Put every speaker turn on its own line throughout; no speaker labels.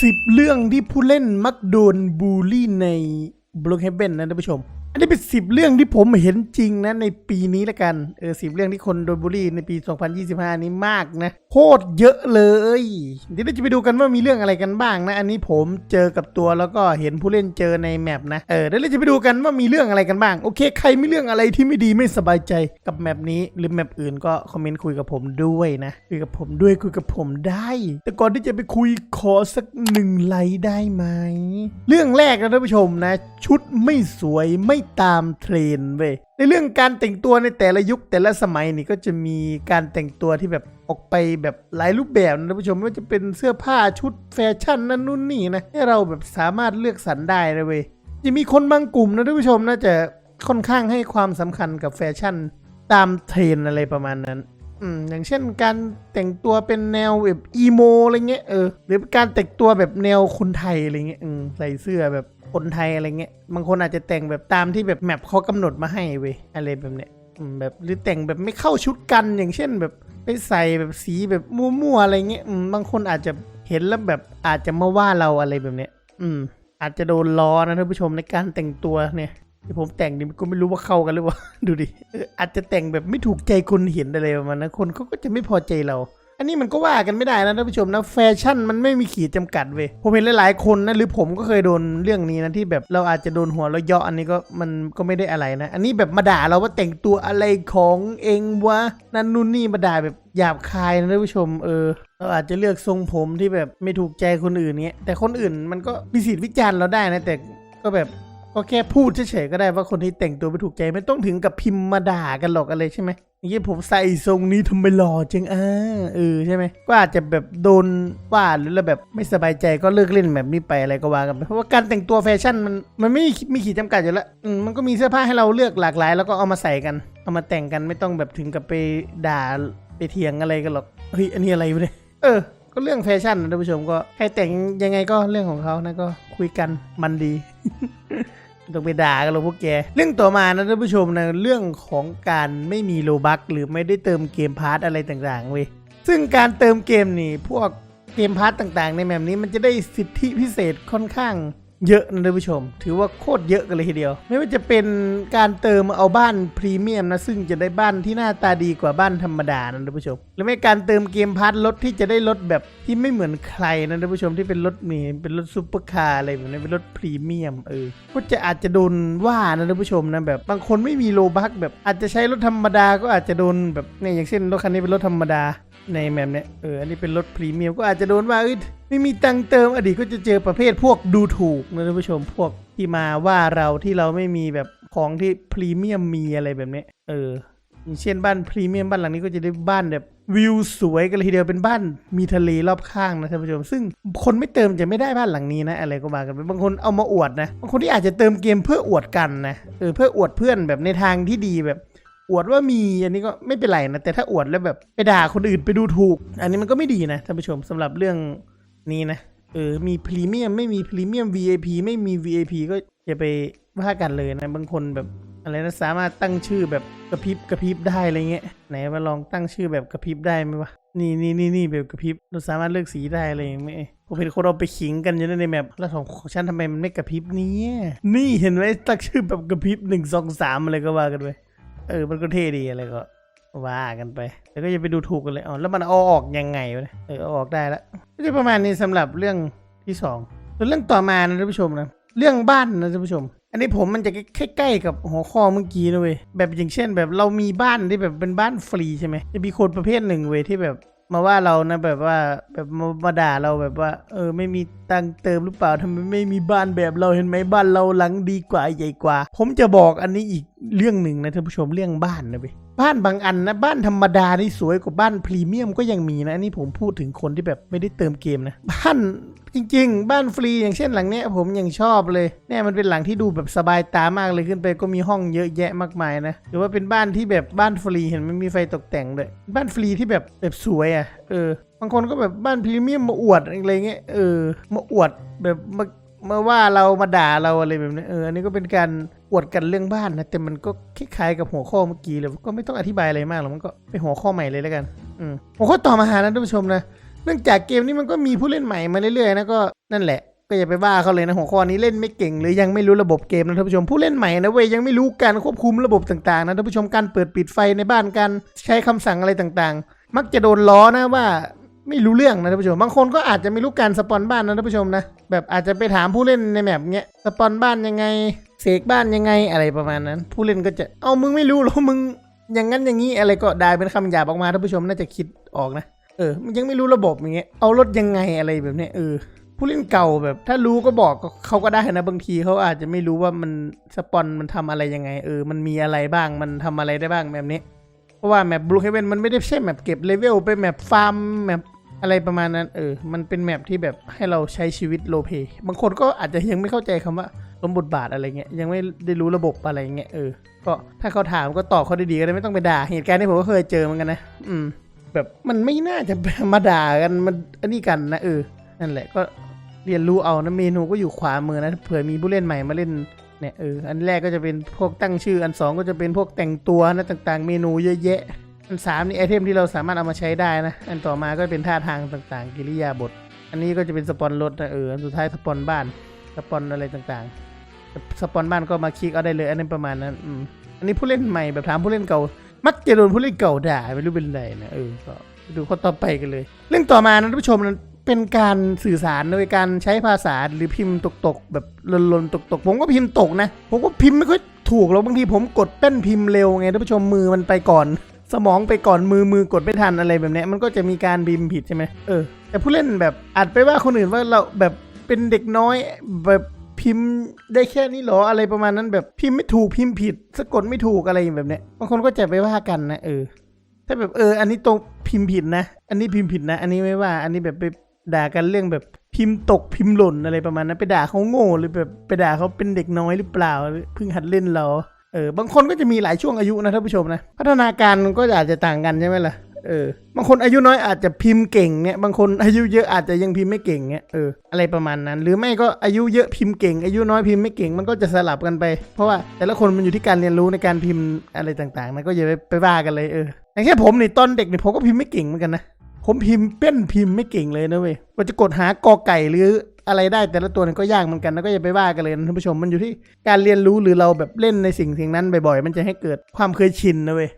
10 เรื่องที่ผู้เล่นมักโดนบูลลี่ในบล็อกเฮเบนนะท่านผู้ชม อันนี้เป็น10เรื่องที่ผมเห็นจริงนะในปีนี้ละกัน เออสิบเรื่องที่คนโดนบูลลี่ในปี 2025 นี้มากนะโคตรเยอะเลย เดี๋ยวเราจะไปดูกันว่ามีเรื่องอะไรกันบ้างนะ อันนี้ผมเจอกับตัวแล้วก็เห็นผู้เล่นเจอในแมปนะ เออเดี๋ยวเราจะไปดูกันว่ามีเรื่องอะไรกันบ้าง โอเค ใครมีเรื่องอะไรที่ไม่ดีไม่สบายใจกับแมปนี้หรือแมปอื่นก็คอมเมนต์คุยกับผมด้วยนะคุยกับผมด้วยคุยกับผมได้ แต่ก่อนที่จะไปคุยขอสักหนึ่งไลค์ได้ไหม เรื่องแรกนะท่านผู้ชมนะ ชุดไม่สวยไม่ตามเทรนเว้ยในเรื่องการแต่งตัวในแต่ละยุคแต่ละสมัยนี่ก็จะมีการแต่งตัวที่แบบออกไปแบบหลายรูปแบบนะท่านผู้ชมไม่ว่าจะเป็นเสื้อผ้าชุดแฟชั่นนั่นนู่นนี่นะให้เราแบบสามารถเลือกสรรได้เลยเว้ยจะมีคนบางกลุ่มนะท่านผู้ชมน่าจะค่อนข้างให้ความสำคัญกับแฟชั่นตามเทรนอะไรประมาณนั้นอืมอย่างเช่นการแต่งตัวเป็นแนวแบบอีโมอะไรเงี้ยเออหรือการแต่งตัวแบบแนวคนไทยอะไรเงี้ยอืมใส่เสื้อแบบ คนไทยอะไรเงี้ยบางคนอาจจะแต่งแบบตามที่แบบแมปเขากำหนดมาให้เว้ยอะไรแบบเนี้ยอืมแบบหรือแต่งแบบไม่เข้าชุดกันอย่างเช่นแบบไปใส่แบบสีแบบมั่วๆอะไรเงี้ยอืมบางคนอาจจะเห็นแล้วแบบอาจจะมาว่าเราอะไรแบบเนี้ย อืม อาจจะโดนล้อนะท่านผู้ชมในการแต่งตัวเนี่ยที่ผมแต่งนี่ก็ไม่รู้ว่าเข้ากันหรือเปล่าดูดิเอออาจจะแต่งแบบไม่ถูกใจคนเห็นอะไรประมาณนั้นคนเขาก็จะไม่พอใจเรา อันนี้มันก็ว่ากันไม่ได้นะท่านผู้ชมนะแฟชั่นมันไม่มีขีดจำกัดเว้ยผมเห็นหลายๆคนนะหรือผมก็เคยโดนเรื่องนี้นะที่แบบเราอาจจะโดนหัวเราเยาะอันนี้ก็มันก็ไม่ได้อะไรนะ อันนี้แบบมาด่าเราว่าแต่งตัวอะไรของเองวะนั่นนู่นนี่มาด่าแบบหยาบคายนะท่านผู้ชมเออเราอาจจะเลือกทรงผมที่แบบไม่ถูกใจคนอื่นเนี้ยแต่คนอื่นมันก็มีสิทธิ์วิจารณ์เราได้นะแต่ก็แบบ ก็แค่พูดเฉยๆก็ได้ว่าคนที่แต่งตัวไม่ถูกใจไม่ต้องถึงกับพิมพ์มาด่ากันหรอกอะไรใช่ไหมอย่างเงี้ยผมใส่ทรงนี้ทำไมหล่อจังอ่าเออใช่ไหมก็อาจจะแบบโดนว่าหรือแบบไม่สบายใจก็เลิกเล่นแบบนี้ไปอะไรก็ว่ากันไปเพราะว่าการแต่งตัวแฟชั่นมันมันไม่มีขีดจำกัดอยู่แล้วมันก็มีเสื้อผ้าให้เราเลือกหลากหลาย แล้วก็เอามาใส่กัน เอามาแต่งกันไม่ต้องแบบถึงกับไปด่าไปเถียงอะไรกันหรอกเฮ้ยอันนี้อะไรเนี่ยเออก็เรื่องแฟชั่นนะท่านผู้ชมก็ใครแต่งยังไงก็เรื่องของเขานะก็คุยกันมันดี ต้องไปด่ากันหรอกพวกแก เรื่องต่อมานะท่านผู้ชมนะเรื่องของการไม่มีโลบักหรือไม่ได้เติมเกมพาร์ทอะไรต่างๆเว้ยซึ่งการเติมเกมนี่พวกเกมพาร์ทต่างๆ ในแมปนี้มันจะได้สิทธิพิเศษค่อนข้าง เยอะนะท่านผู้ชม ถือว่าโคตรเยอะกันเลยทีเดียว ไม่ว่าจะเป็นการเติมเอาบ้านพรีเมียมนะ ซึ่งจะได้บ้านที่หน้าตาดีกว่าบ้านธรรมดานะท่านผู้ชม หรือไม่การเติมเกมพาร์ทรถที่จะได้รถแบบที่ไม่เหมือนใครนะท่านผู้ชมที่เป็นรถมีเป็นรถซุปเปอร์คาร์อะไรแบบนี้เป็นรถพรีเมียมเออก็จะอาจจะโดนว่านะท่านผู้ชมนะแบบบางคนไม่มีโลบักแบบอาจจะใช้รถธรรมดาก็อาจจะโดนแบบเนี่ยอย่างเช่นรถคันนี้เป็นรถธรรมดา ในแมปเนี้ยเอออันนี้เป็นรถพรีเมียมก็อาจจะโดนว่าเอ้ยไม่มีตังเติมอดีตก็จะเจอประเภทพวกดูถูกนะท่านผู้ชมพวกที่มาว่าเราที่เราไม่มีแบบของที่พรีเมียมมีอะไรแบบนี้เอออย่างเช่นบ้านพรีเมียมบ้านหลังนี้ก็จะได้บ้านแบบวิวสวยกันเลยทีเดียวเป็นบ้านมีทะเลรอบข้างนะท่านผู้ชม ซึ่งคนไม่เติมจะไม่ได้บ้านหลังนี้นะ อะไรก็มากันไปบางคนเอามาอวดนะบางคนที่อาจจะเติมเกมเพื่ออวดกันนะเออเพื่ออวดเพื่อนแบบในทางที่ดีแบบ อวดว่ามีอันนี้ก็ไม่เป็นไรนะแต่ถ้าอวดแล้วแบบไปด่าคนอื่นไปดูถูก อันนี้มันก็ไม่ดีนะท่านผู้ชมสำหรับเรื่องนี้นะเออมีพรีเมียมไม่มีพรีเมียม VIP ไม่มี VIP ก็อย่าไปว่ากันเลยนะบางคนแบบอะไรนะสามารถตั้งชื่อแบบกระพริบกระพริบได้อะไรเงี้ยไหนมาลองตั้งชื่อแบบกระพริบได้ไหมวะนี่นี่นี่นี่แบบกระพริบเราสามารถเลือกสีได้อะไรอย่างเงี้ยผมเป็นคนเอาไปขิงกันอยู่ในแมปแล้วของของฉันทำไมมันไม่กระพริบเนี่ยนี่เห็นไหมตั้งชื่อแบบกระพริบหนึ่งสองสามอะไรก็ว่ากันไป เออมันก็เท่ดีอะไรก็ว่ากันไป แล้วก็อย่าไปดูถูกกันเลยอ๋อแล้วมันเอาออกยังไงวะเนี่ยเออเอาออกได้แล้วก็จะประมาณนี้สำหรับเรื่องที่สองส่วนเรื่องต่อมานะท่านผู้ชมนะเรื่องบ้านนะท่านผู้ชม อันนี้ผมมันจะใกล้ๆกับหัวข้อเมื่อกี้นะเว้ยแบบอย่างเช่นแบบเรามีบ้านที่แบบเป็นบ้านฟรีใช่ไหมจะมีคนประเภทหนึ่งเว้ยที่แบบ มาว่าเรานะแบบว่าแบบมามาด่าเราแบบว่า เออ ไม่มีตังเติมหรือเปล่าทำไมไม่มีบ้านแบบเราเห็นไหมบ้านเราหลังดีกว่าใหญ่กว่า ผมจะบอกอันนี้อีกเรื่องหนึ่งนะท่านผู้ชมเรื่องบ้านนะเว้ย บ้านบางอันนะบ้านธรรมดานี่สวยกว่าบ้านพรีเมียมก็ยังมีนะอันนี้ผมพูดถึงคนที่แบบไม่ได้เติมเกมนะ บ้านจริง ๆ บ้านฟรีอย่างเช่นหลังเนี้ยผมยังชอบเลยเนี่ยมันเป็นหลังที่ดูแบบสบายตามากเลยขึ้นไปก็มีห้องเยอะแยะมากมายนะหรือว่าเป็นบ้านที่แบบบ้านฟรีเห็นมันมีไฟตกแต่งด้วยบ้านฟรีที่แบบแบบสวยอะเออบางคนก็แบบบ้านพรีเมียมมาอวดอะไรเงี้ยเออมาอวดแบบมามาว่าเรามาด่าเราอะไรแบบนี้เอออันนี้ก็เป็นการ อวดกันเรื่องบ้านนะแต่มันก็คล้ายๆกับหัวข้อเมื่อกี้เลยก็ไม่ต้องอธิบายอะไรมากหรอกมันก็เป็นหัวข้อใหม่เลยแล้วกันอืมหัวข้อต่อมาหานะท่านผู้ชมนะเนื่องจากเกมนี้มันก็มีผู้เล่นใหม่มาเรื่อยๆนะก็นั่นแหละก็อย่าไปว่าเขาเลยนะหัวข้อนี้เล่นไม่เก่งหรือยังไม่รู้ระบบเกมนะท่านผู้ชมผู้เล่นใหม่นะเว้ยยังไม่รู้การควบคุมระบบต่างๆนะท่านผู้ชมการเปิดปิดไฟในบ้านการใช้คำสั่งอะไรต่างๆ มักจะโดนล้อนะว่า ไม่รู้เรื่องนะท่านผู้ชม บางคนก็อาจจะไม่รู้การสปอนบ้านนะท่านผู้ชมนะแบบอาจจะไปถามผู้เล่นในแมปเนี้ยสปอนบ้านยังไงเสกบ้านยังไงอะไรประมาณนั้น ผู้เล่นก็จะเอามึงไม่รู้หรอมึงอย่างนั้นอย่างนี้อะไรก็ได้เป็นคำหยาบออกมาท่านผู้ชมน่าจะคิดออกนะเออมันยังไม่รู้ระบบอย่างเงี้ยเอารถยังไงอะไรแบบเนี้ยเออผู้เล่นเก่าแบบ ถ้ารู้ก็บอกเขาก็ได้นะบางทีเขาอาจจะไม่รู้ว่ามันสปอนมันทำอะไรยังไง เออ มันมีอะไรบ้างมันทำอะไรได้บ้างแบบนี้ เพราะว่าแมปบลูเฮเวนมันไม่ได้ใช่แมปเก็บเลเวลไปแมปฟาร์มแมป อะไรประมาณนั้นเออ มันเป็นแมปที่แบบให้เราใช้ชีวิตโลเพบางคนก็อาจจะยังไม่เข้าใจคำว่าสมบทบาทอะไรเงี้ยยังไม่ได้รู้ระบบอะไรเงี้ยเออก็ถ้าเขาถามก็ตอบเขาดีๆก็ได้ไม่ต้องไปด่าเหตุการณ์ที่ผมก็เคยเจอเหมือนกันนะอืม แบบมันไม่น่าจะมาด่ากันมันอันนี้กันนะเออนั่นแหละก็เรียนรู้เอานะเมนูก็อยู่ขวามือนะเผื่อมีผู้เล่นใหม่มาเล่นเนี่ยเอออันแรกก็จะเป็นพวกตั้งชื่ออันสองก็จะเป็นพวกแต่งตัวนะต่าง ๆ เมนูเยอะแยะ อันสามนี่ไอเทมที่เราสามารถเอามาใช้ได้นะ อันต่อมาก็เป็นท่าทางต่างๆ กิริยาบท อันนี้ก็จะเป็นสปอนรถนะเอออันสุดท้ายสปอนบ้านสปอนอะไรต่างๆ สปอนบ้านก็มาคลิกเอาได้เลย อันนั้ประมาณนั้นอืมอันนี้ผู้เล่นใหม่แบบถามผู้เล่นเก่า มักจะโดนผู้เล่นเก่าด่าไม่รู้เป็นไรนะเออก็ดูข้อต่อไปกันเลย เรื่องต่อมานะท่านผู้ชมนะเป็นการสื่อสารโดยการใช้ภาษาหรือพิมพ์ตกๆแบบลนๆตกๆ ผมก็พิมพ์ตกนะ ผมก็พิมพ์ไม่ค่อยถูกแล้วบางทีผมกดแป้นพิมพ์เร็วไงท่านผู้ชมมือมันไปก่อน สมองไปก่อนมือมือกดไม่ทันอะไรแบบนี้มันก็จะมีการพิมพ์ผิดใช่ไหมเออแต่ผู้เล่นแบบอาจไปว่าคนอื่นว่าเราแบบเป็นเด็กน้อยแบบพิมพ์ได้แค่นี้เหรออะไรประมาณนั้นแบบพิมพ์ไม่ถูกพิมพ์ผิด สะกดไม่ถูกอะไรแบบเนี้ยบางคนก็จะไปว่ากันนะเออ ถ้าแบบเออ อันนี้ตรงพิมพ์ผิดนะ อันนี้พิมพ์ผิดนะ อันนี้ไม่ว่า อันนี้แบบไปด่ากันเรื่องแบบพิมพ์ตกพิมพ์หล่นอะไรประมาณนั้น ไปด่าเขาโง่หรือแบบไปด่าเขาเป็นเด็กน้อยหรือเปล่าเพิ่งหัดเล่นเรา เออบางคนก็จะมีหลายช่วงอายุนะท่านผู้ชมนะ พัฒนาการมันก็อาจจะต่างกันใช่ไหมล่ะเออบางคนอายุน้อยอาจจะพิมพ์เก่งเนี่ยบางคนอายุเยอะอาจจะยังพิมพ์ไม่เก่งเนี่ยเอออะไรประมาณนั้น หรือไม่ก็อายุเยอะพิมพ์เก่ง อายุน้อยพิมพ์ไม่เก่งมันก็จะสลับกันไป เพราะว่าแต่ละคนมันอยู่ที่การเรียนรู้ในการพิมพ์อะไรต่างๆนะก็อย่าไปไปว่ากันเลยเอออย่างเช่ผมนี่ตอนเด็กเนี่ยผมก็พิมพ์ไม่เก่งเหมือนกันนะผมพิมพ์เป็นพิมพ์ไม่เก่งเลยนะเว้ยว่าจะกดหากอไก่หรือ อะไรได้แต่ละตัวก็ยากเหมือนกันแล้วก็อย่าไปว่ากันเลยนะท่านผู้ชมมันอยู่ที่การเรียนรู้หรือเราแบบเล่นในสิ่งสิ่งนั้นบ่อยๆ มันจะให้เกิดความเคยชินนะเว้ย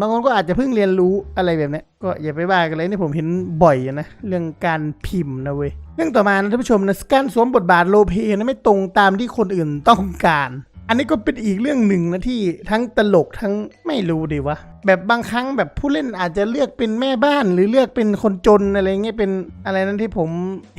บางคนก็อาจจะเพิ่งเรียนรู้อะไรแบบนี้ก็อย่าไปว่ากันเลยนี่ผมเห็นบ่อยนะเรื่องการพิมพ์นะเว้ยเรื่องต่อมานะท่านผู้ชมนะการสวมบทบาทโลเพนะไม่ตรงตามที่คนอื่นต้องการ อันนี้ก็เป็นอีกเรื่องหนึ่งนะที่ทั้งตลกทั้งไม่รู้ดีวะ แบบบางครั้งแบบผู้เล่นอาจจะเลือกเป็นแม่บ้านหรือเลือกเป็นคนจนอะไรเงี้ยเป็นอะไรนั้นที่ผม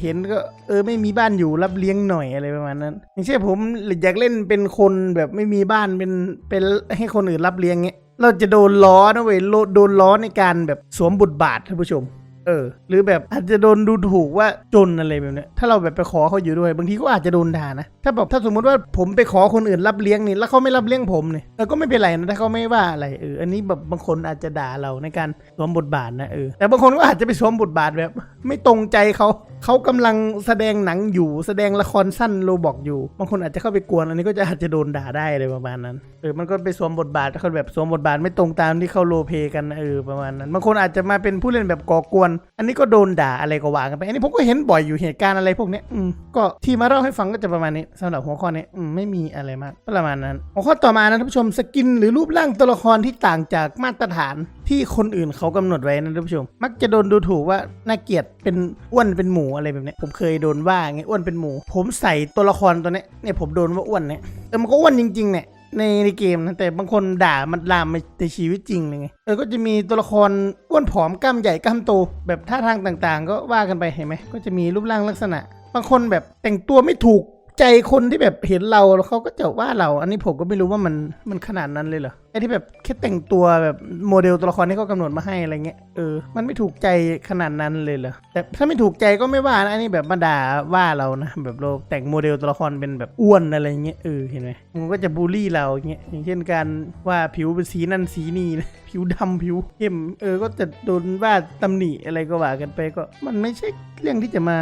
เห็นก็เออไม่มีบ้านอยู่รับเลี้ยงหน่อยอะไรประมาณนั้นอย่างเช่นผมอยากเล่นเป็นคนแบบไม่มีบ้านเป็นเป็นให้คนอื่นรับเลี้ยงเงี้ยเราจะโดนล้อนะเว้ยโลโดนล้อในการแบบสวมบทบาทท่านผู้ชม เออ หรือแบบอาจจะโดนดูถูกว่าจนอะไรแบบเนี้ยถ้าเราแบบไปขอเขาอยู่ด้วย บางทีก็อาจจะโดนด่านะ ถ้าแบบถ้าสมมุติว่าผมไปขอคนอื่นรับเลี้ยงนี่แล้วเขาไม่รับเลี้ยงผมเนี่ยเออก็ไม่เป็นไรนะถ้าเขาไม่ว่าอะไรเอออันนี้แบบบางคนอาจจะด่าเราในการสวมบทบาทนะเออแต่บางคนก็อาจจะไปสวมบทบาทแบบ ไม่ตรงใจเขาเขากำลังแสดงหนังอยู่ แสดงละครสั้นโลบอกอยู่บางคนอาจจะเข้าไปกวนอันนี้ก็จะอาจจะโดนด่าได้อะไรประมาณนั้นเออมันก็ไปสวมบทบาทเขาแบบสวมบทบาทไม่ตรงตามที่เขาโลเพกันเออประมาณนั้นบางคนอาจจะมาเป็นผู้เล่นแบบก่อกวนอันนี้ก็โดนด่าอะไรก็ว่ากันไป อันนี้ผมก็เห็นบ่อยอยู่เหตุการณ์อะไรพวกนี้อืมก็ที่มาเล่าให้ฟังก็จะประมาณนี้สำหรับหัวข้อนี้อืมไม่มีอะไรมากประมาณนั้น หัวข้อต่อมานะท่านผู้ชมสกิน หรือรูปร่างตัวละครที่ต่างจากมาตรฐานที่คนอื่นเขากำหนดไว้นะท่านผู้ชม มักจะโดนดูถูกว่าน่าเกลียดเป็นอ้วนเป็นหมูอะไรแบบนี้ผมเคยโดนว่าไงอ้วนเป็นหมู ผมใส่ตัวละครตัวนี้เนี่ยผมโดนว่าอ้วนเนี่ยเออมันก็อ้วนจริงๆเนี่ย ในในเกมนะแต่บางคนด่ามันลามไปในชีวิตจริงเลยไงเออก็จะมีตัวละครอ้วนผอมกล้ามใหญ่กล้ามโตแบบท่าทางต่างๆ ก็ว่ากันไปเห็นไหมก็จะมีรูปร่างลักษณะ บางคนแบบแต่งตัวไม่ถูก ใจคนที่แบบเห็นเราแล้วเขาก็จะว่าเรา อันนี้ผมก็ไม่รู้ว่ามันมันขนาดนั้นเลยเหรอไอ้ที่แบบแค่แต่งตัวแบบโมเดลตัวละครที่เขากำหนดมาให้อะไรเงี้ยเออมันไม่ถูกใจขนาดนั้นเลยเหรอแต่ถ้าไม่ถูกใจก็ไม่ว่านะอันนี้แบบมาด่าว่าเรานะแบบเราแต่งโมเดลตัวละครเป็นแบบอ้วนอะไรเงี้ยเออเห็นไหมมันก็จะบูลลี่เราอย่างเงี้ยอย่างเช่นการว่าผิวเป็นสีนั่นสีนี่นะผิวดำผิวเข้มเออก็จะโดนว่าตำหนิอะไรก็ว่ากันไปก็มันไม่ใช่เรื่องที่จะมา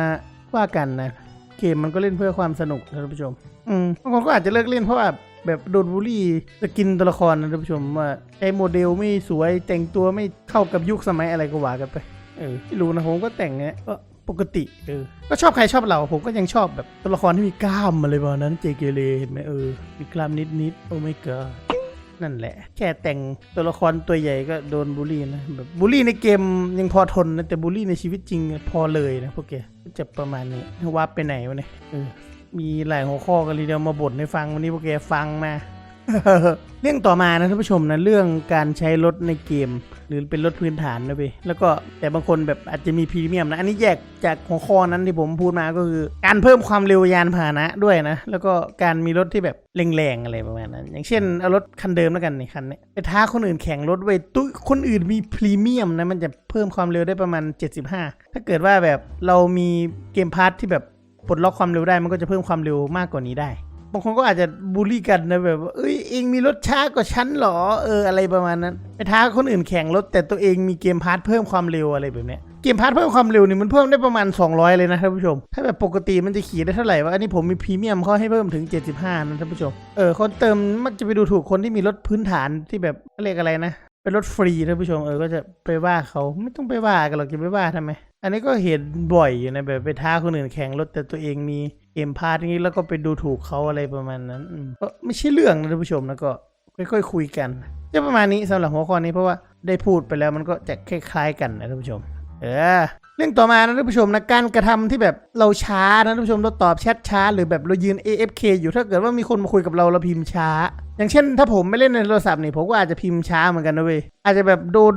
ว่ากันนะ เกมมันก็เล่นเพื่อความสนุกนะท่านผู้ชม อืมบางคนก็อาจจะเลิกเล่นเพราะว่าแบบโดนบูลลี่สกินตัวละครนะท่านผู้ชมว่าไอ้โมเดลไม่สวยแต่งตัวไม่เข้ากับยุคสมัยอะไรก็ว่ากันไป เออไม่รู้นะผมก็แต่งเงี้ยก็ปกติเออ ก็ชอบใครชอบเราผมก็ยังชอบแบบตัวละครที่มีกล้ามมาเลยประมาณนั้นเจเกเรเห็นไหมเออมีกล้ามนิดนิดๆโอ้ไม่เกอ นั่นแหละ แค่แต่งตัวละครตัวใหญ่ก็โดนบูลลี่นะแบบบูลลี่ในเกมยังพอทนนะแต่บูลลี่ในชีวิตจริงพอเลยนะพวกแกจะประมาณนี้ว่าไปไหนวะเนี่ยเออมีหลายหัวข้อกันเลยเดียวมาบ่นให้ฟังวันนี้พวกแกฟังมาเรื่องต่อมานะท่านผู้ชมนะเรื่องการใช้รถในเกม หรือเป็นรถพื้นฐานนะเว้ยแล้วก็แต่บางคนแบบอาจจะมีพรีเมียมนะ อันนี้แยกจากหัวข้อนั้นที่ผมพูดมาก็คือ การเพิ่มความเร็วยานพาหนะด้วยนะ แล้วก็การมีรถที่แบบแรงๆอะไรประมาณนั้น อย่างเช่นเอารถคันเดิมแล้วกันนี่คันนี้ไปท้าคนอื่นแข่งรถไว้ตุ้คนอื่นมีพรีเมียมนะมันจะเพิ่มความเร็วได้ประมาณ 75 ถ้าเกิดว่าแบบเรามีเกมพาร์ทที่แบบปลดล็อกความเร็วได้มันก็จะเพิ่มความเร็วมากกว่านี้ได้างคนก็อาจจะบูลลี่กันนะแบบว่าเอ้ยเองมีรถช้ากว่าฉันเหรอเอออะไรประมาณนั้นไปท้าคนอื่นแข่งรถแต่ตัวเองมีเกมพาร์ทเพิ่มความเร็วอะไรแบบเนี้ยเกมพาร์ทเพิ่มความเร็วนี่มันเพิ่มได้ประมาณ 200 เลยนะท่านผู้ชม ถ้าแบบปกติมันจะขี่ได้เท่าไหร่วะอันนี้ผมมีพรีเมียมเขาให้เพิ่มถึง 75 นะท่านผู้ชมเออคนเติมมักจะไปดูถูกคนที่มีรถพื้นฐานที่แบบเรียกอะไรนะเป็นรถฟรีท่านผู้ชมเออก็จะไปว่าเขาไม่ต้องไปว่ากันหรอกจะไปว่าทำไม อันนี้ก็เห็นบ่อยอยู่นะแบบไปท้าคนอื่นแข่งรถแต่ตัวเองมีเกมพาร์ทอย่างนี้แล้วก็ไปดูถูกเขาอะไรประมาณนั้นก็ไม่ใช่เรื่องนะท่านผู้ชมนะก็ค่อยๆคุยกันจะประมาณนี้สำหรับหัวข้อนี้เพราะว่าได้พูดไปแล้วมันก็จะคล้ายๆกันนะท่านผู้ชม เออเรื่องต่อมานะท่านผู้ชมนะการกระทำที่แบบเราช้านะท่านผู้ชมเราตอบแชทช้า หรือแบบเรายืน AFK อยู่ถ้าเกิดว่ามีคนมาคุยกับเราเราพิมพ์ช้า อย่างเช่น ถ้าผมไม่เล่นในโทรศัพท์นี่ผมก็อาจจะพิมพ์ช้าเหมือนกันนะเว้ยอาจจะแบบโดน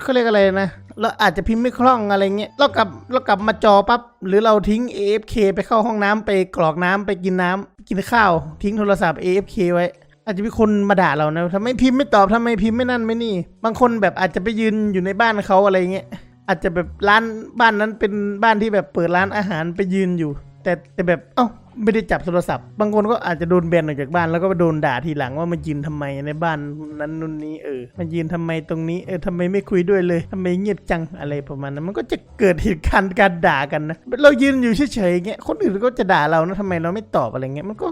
เขาเรียกอะไรนะ เราอาจจะพิมพ์ไม่คล่องอะไรเงี้ยเรากลับเรากลับมาจอปั๊บหรือเราทิ้ง AFK ไปเข้าห้องน้ำไปกรอกน้ำไปกินน้ำกินข้าว ทิ้งโทรศัพท์ AFK ไว้ อาจจะมีคนมาด่าเรานะทำไมพิมพ์ไม่ตอบทำไมพิมพ์ไม่นั่นไม่นี่ บางคนแบบอาจจะไปยืนอยู่ในบ้านเขาอะไรเงี้ยอาจจะแบบร้านบ้านนั้นเป็นบ้านที่แบบเปิดร้านอาหารไปยืนอยู่ แต่แต่แบบเอ้า ไม่ได้จับโทรศัพท์ บางคนก็อาจจะโดนแบนออกจากบ้านแล้วก็ไปโดนด่าทีหลังว่ามายืนทำไมในบ้านนั้นนู่นนี้เออมายืนทำไมตรงนี้เออทำไมไม่คุยด้วยเลยทำไมเงียบจังอะไรประมาณนั้นมันก็จะเกิดเหตุการณ์การด่ากันนะเรายืนอยู่เฉยๆเงี้ยคนอื่นก็จะด่าเรานะทำไมเราไม่ตอบอะไรเงี้ยมันก็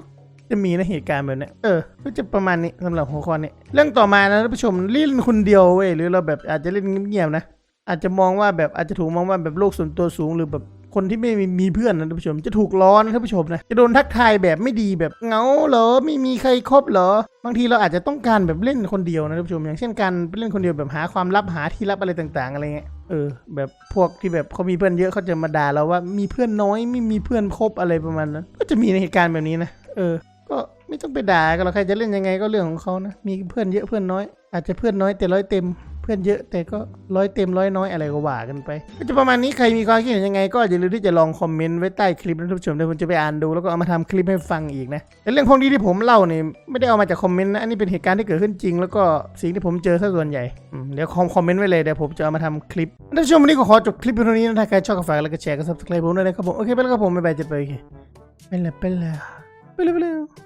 จะมีนะเหตุการณ์แบบนี้เออ ก็จะประมาณนี้สำหรับหัวข้อนี้ เรื่องต่อมานะท่านผู้ชมเล่นคนเดียวเว้ยหรือเราแบบอาจจะเล่นเงียบๆนะ อาจจะมองว่าแบบอาจจะถูกมองว่าแบบโลกส่วนตัวสูงหรือแบบ คนที่ไม่มีเพื่อนนะท่านผู้ชม จะถูกล้อนะท่านผู้ชมนะ จะโดนทักทายแบบไม่ดีแบบเงาเหรอไม่มีใครคบเหรอบางทีเราอาจจะต้องการแบบเล่นคนเดียวนะท่านผู้ชม อย่างเช่นการเล่นคนเดียวแบบหาความลับหาที่ลับอะไรต่าง ๆ อะไรเงี้ยเออแบบพวกที่แบบเขามีเพื่อนเยอะเขาจะมาด่าเราว่ามีเพื่อนน้อยไม่มีเพื่อนครบอะไรประมาณนั้น ก็จะมีในเหตุการณ์แบบนี้นะเออ ก็ไม่ต้องไปด่ากันหรอกใครจะเล่นยังไงก็เรื่องของเขานะมีเพื่อนเยอะเพื่อนน้อย อาจจะเพื่อนน้อยแต่ร้อยเต็ม พื่อนเยอะแต่ก็ร้อยเต็มร้อยน้อยอะไรก็ว่ากันไป ก็จะประมาณนี้ใครมีความคิดเห็นยังไง ก็อย่าลืมที่จะลองคอมเมนต์ไว้ใต้คลิปนะท่านผู้ชมเดี๋ยวผมจะไปอ่านดูแล้วก็เอามาทำคลิปให้ฟังอีกนะแต่เรื่องพวกนี้ที่ผมเล่าเนี่ยไม่ได้เอามาจากคอมเมนต์นะอันนี้เป็นเหตุการณ์ที่เกิดขึ้นจริง แล้วก็สิ่งที่ผมเจอซะส่วนใหญ่เดี๋ยวคอมคอมเมนต์ไว้เลยเดี๋ยวผมจะเอามาทำคลิปท่านผู้ชมวันนี้ก็ขอจบคลิปเท่านี้นะถ้าใครชอบก็ฝากแล้วก็แชร์ก็ซับสไครป์ผมด้วยนะครับผมโอเคไปแล้วครับผมบ๊ายบายจะไปโอเคไปแล้วไปแล้วไปแล้ว